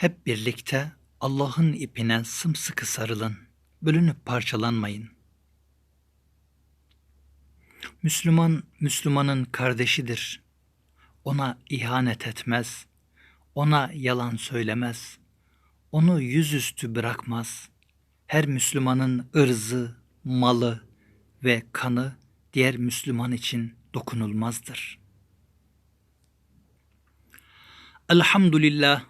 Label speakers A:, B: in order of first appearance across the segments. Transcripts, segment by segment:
A: Hep birlikte Allah'ın ipine sımsıkı sarılın. Bölünüp parçalanmayın. Müslüman, Müslümanın kardeşidir. Ona ihanet etmez. Ona yalan söylemez. Onu yüzüstü bırakmaz. Her Müslümanın ırzı, malı ve kanı diğer Müslüman için dokunulmazdır. Elhamdülillah.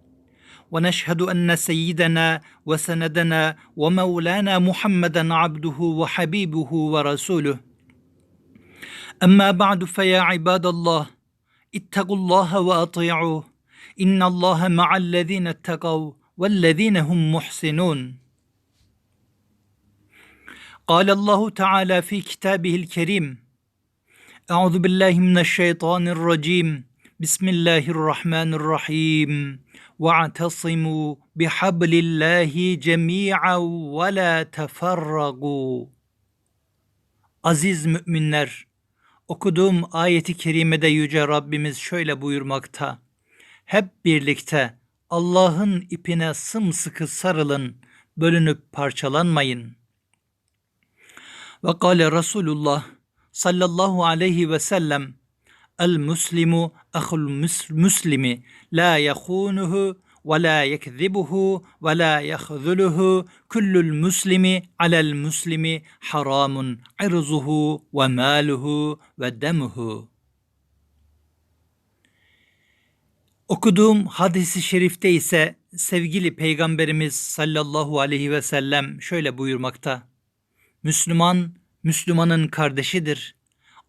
A: ونشهد أن سيدنا وسندنا ومولانا محمدا عبده وحبيبه ورسوله. أما بعد فيا عباد الله اتقوا الله وأطيعوه. إن الله مع الذين اتقوا والذين هم محسنون. قال الله تعالى في كتابه الكريم أعوذ بالله من الشيطان الرجيم. Bismillahirrahmanirrahim. Ve'tasimu bihablillahi cemi'an ve la teferragu. Aziz müminler, okuduğum ayeti kerimede yüce Rabbimiz şöyle buyurmakta. Hep birlikte Allah'ın ipine sımsıkı sarılın, bölünüp parçalanmayın. Ve kâle Resulullah sallallahu aleyhi ve sellem El muslimu ahul muslimi la yakhunuhu ve la yekzibuhu ve la yahzuluhu kullul muslimi alel muslimi haramun irzuhu ve maluhu ve demuhu Okuduğum hadisi şerifte ise sevgili peygamberimiz sallallahu aleyhi ve sellem şöyle buyurmakta. Müslüman Müslümanın kardeşidir.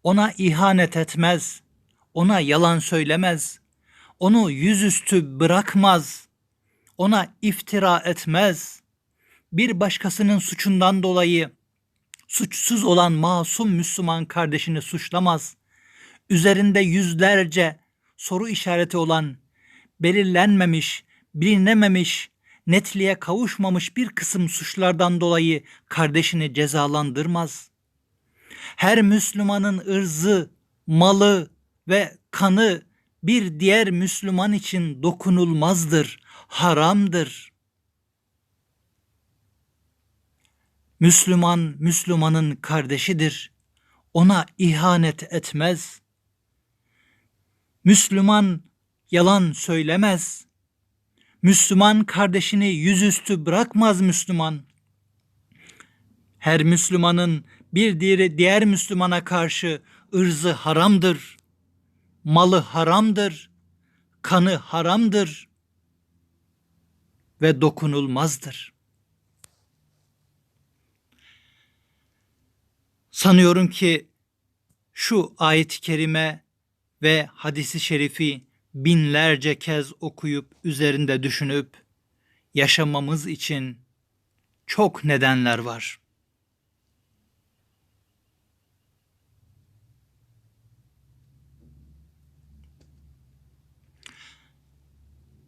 A: Ona ihanet etmez. Ona yalan söylemez. Onu yüzüstü bırakmaz. Ona iftira etmez. Bir başkasının suçundan dolayı suçsuz olan masum Müslüman kardeşini suçlamaz. Üzerinde yüzlerce soru işareti olan, belirlenmemiş, bilinememiş, netliğe kavuşmamış bir kısım suçlardan dolayı kardeşini cezalandırmaz.'' her Müslümanın ırzı, malı ve kanı bir diğer Müslüman için dokunulmazdır, haramdır. Müslüman Müslümanın kardeşidir. Ona ihanet etmez. Müslüman yalan söylemez. Müslüman kardeşini yüzüstü bırakmaz Müslüman. Her Müslümanın bir diğer Müslümana karşı ırzı haramdır. Malı haramdır. Kanı haramdır. Ve dokunulmazdır. Sanıyorum ki şu ayet-i kerime ve hadisi şerifi binlerce kez okuyup üzerinde düşünüp yaşamamız için çok nedenler var.